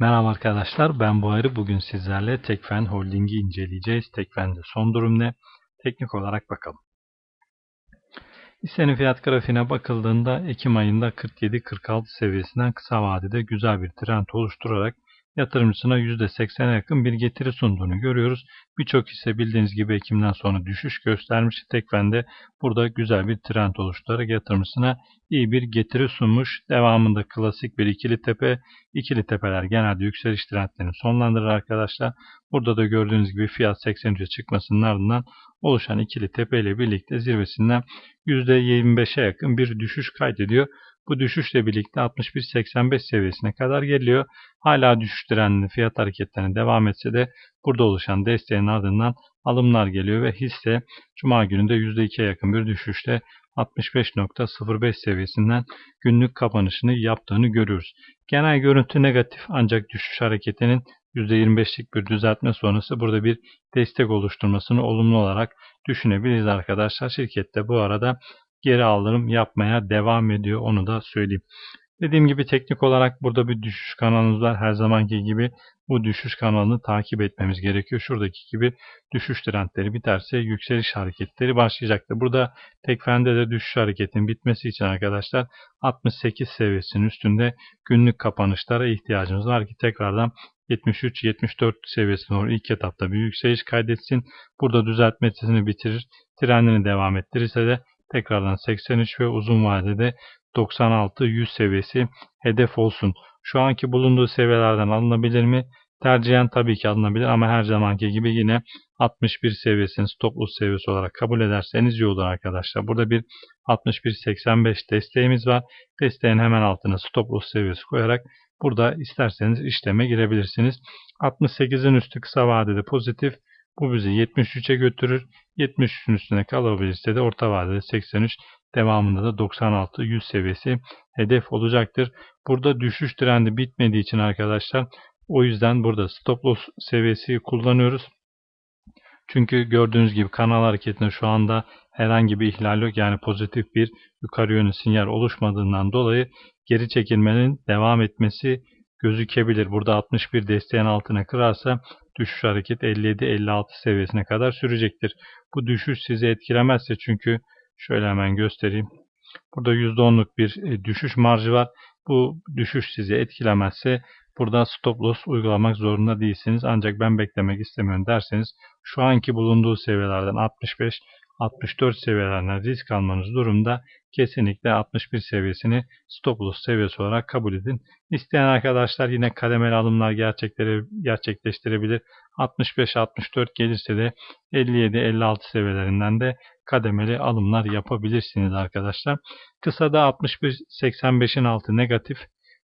Merhaba arkadaşlar ben bu ayrı bugün sizlerle Tekfen Holding'i inceleyeceğiz. Tekfen'de son durum ne? Teknik olarak bakalım. Hissenin fiyat grafiğine bakıldığında Ekim ayında 47-46 seviyesinden kısa vadede güzel bir trend oluşturarak yatırımcısına %80'e yakın bir getiri sunduğunu görüyoruz. Birçok hisse bildiğiniz gibi Ekim'den sonra düşüş göstermiş. Tekfen de burada güzel bir trend oluşturarak yatırımcısına iyi bir getiri sunmuş. Devamında klasik bir ikili tepe. İkili tepeler genelde yükseliş trendlerini sonlandırır arkadaşlar. Burada da gördüğünüz gibi fiyat 83'e çıkmasının ardından oluşan ikili tepe ile birlikte zirvesinden %25'e yakın bir düşüş kaydediyor. Bu düşüşle birlikte 61.85 seviyesine kadar geliyor. Hala düşüş trendinde fiyat hareketlerine devam etse de burada oluşan desteğin ardından alımlar geliyor ve hisse Cuma gününde %2'ye yakın bir düşüşle 65.05 seviyesinden günlük kapanışını yaptığını görüyoruz. Genel görüntü negatif ancak düşüş hareketinin %25'lik bir düzeltme sonrası burada bir destek oluşturmasını olumlu olarak düşünebiliriz arkadaşlar. Şirkette bu arada geri alırım yapmaya devam ediyor. Onu da söyleyeyim. Dediğim gibi teknik olarak burada bir düşüş kanalımız var. Her zamanki gibi bu düşüş kanalını takip etmemiz gerekiyor. Şuradaki gibi düşüş trendleri biterse yükseliş hareketleri başlayacaktır. Burada tekfende de düşüş hareketinin bitmesi için arkadaşlar 68 seviyesinin üstünde günlük kapanışlara ihtiyacımız var ki tekrardan 73-74 seviyesine doğru ilk etapta bir yükseliş kaydetsin. Burada düzeltmesini bitirir. Trendini devam ettirirse de tekrardan 83 ve uzun vadede 96-100 seviyesi hedef olsun. Şu anki bulunduğu seviyelerden alınabilir mi? Tercihen tabii ki alınabilir ama her zamanki gibi yine 61 seviyesini stop loss seviyesi olarak kabul ederseniz iyi olur arkadaşlar. Burada bir 61.85 desteğimiz var. Desteğin hemen altına stop loss seviyesi koyarak burada isterseniz işleme girebilirsiniz. 68'in üstü kısa vadede pozitif. Bu bizi 73'e götürür. 73'ün üstüne kalabilirse de orta vadede 83 devamında da 96-100 seviyesi hedef olacaktır. Burada düşüş trendi bitmediği için arkadaşlar o yüzden burada stop loss seviyesi kullanıyoruz. Çünkü gördüğünüz gibi kanal hareketinde şu anda herhangi bir ihlal yok. Yani pozitif bir yukarı yönlü sinyal oluşmadığından dolayı geri çekilmenin devam etmesi gözükebilir. Burada 61 desteğin altına kırarsa düşüş hareket 57-56 seviyesine kadar sürecektir. Bu düşüş sizi etkilemezse çünkü şöyle hemen göstereyim. Burada %10'luk bir e, düşüş marjı var. Bu düşüş sizi etkilemezse burada stop loss uygulamak zorunda değilsiniz. Ancak ben beklemek istemiyorum derseniz şu anki bulunduğu seviyelerden 65 64 seviyelerine risk almanız durumda kesinlikle 61 seviyesini stop loss seviyesi olarak kabul edin. İsteyen arkadaşlar yine kademeli alımlar gerçekleştirebilir. 65-64 gelirse de 57-56 seviyelerinden de kademeli alımlar yapabilirsiniz arkadaşlar. Kısada 61-85'in altı negatif.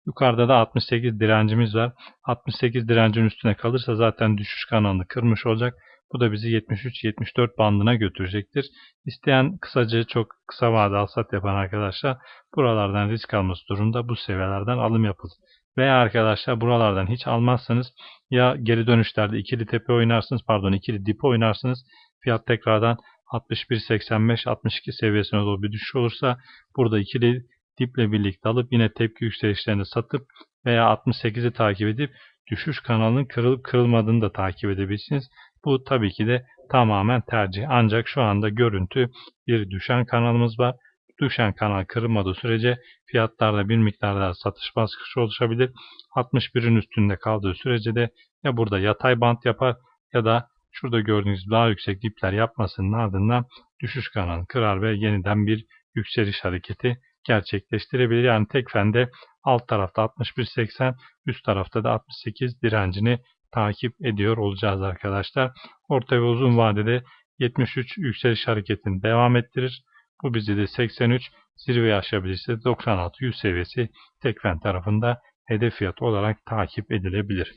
Yukarıda da 68 direncimiz var. 68 direncin üstüne kalırsa zaten düşüş kanalını kırmış olacak. Bu da bizi 73-74 bandına götürecektir. İsteyen kısaca çok kısa vade alsat yapan arkadaşlar buralardan risk alması durumda bu seviyelerden alım yapılır. Veya arkadaşlar buralardan hiç almazsanız ya geri dönüşlerde ikili tepe oynarsınız pardon ikili dip oynarsınız. Fiyat tekrardan 61.85-62 seviyesine doğru bir düşüş olursa burada ikili diple birlikte alıp yine tepki yükselişlerini satıp veya 68'i takip edip düşüş kanalının kırılıp kırılmadığını da takip edebilirsiniz. Bu tabii ki de tamamen tercih. Ancak şu anda görüntü bir düşen kanalımız var. Düşen kanal kırılmadığı sürece fiyatlarda bir miktarda satış baskısı oluşabilir. 61'in üstünde kaldığı sürece de ya burada yatay bant yapar ya da şurada gördüğünüz daha yüksek dipler yapmasının ardından düşüş kanalı kırar ve yeniden bir yükseliş hareketi gerçekleştirebilir. Yani tek fende alt tarafta 61.80 üst tarafta da 68 direncini takip ediyor olacağız arkadaşlar. Orta ve uzun vadede 73 yükseliş hareketini devam ettirir. Bu bizi de 83 zirve aşabilirse 96-100 seviyesi Tekfen tarafında hedef fiyat olarak takip edilebilir.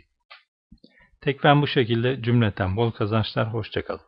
Tekfen bu şekilde cümleten bol kazançlar. Hoşçakalın.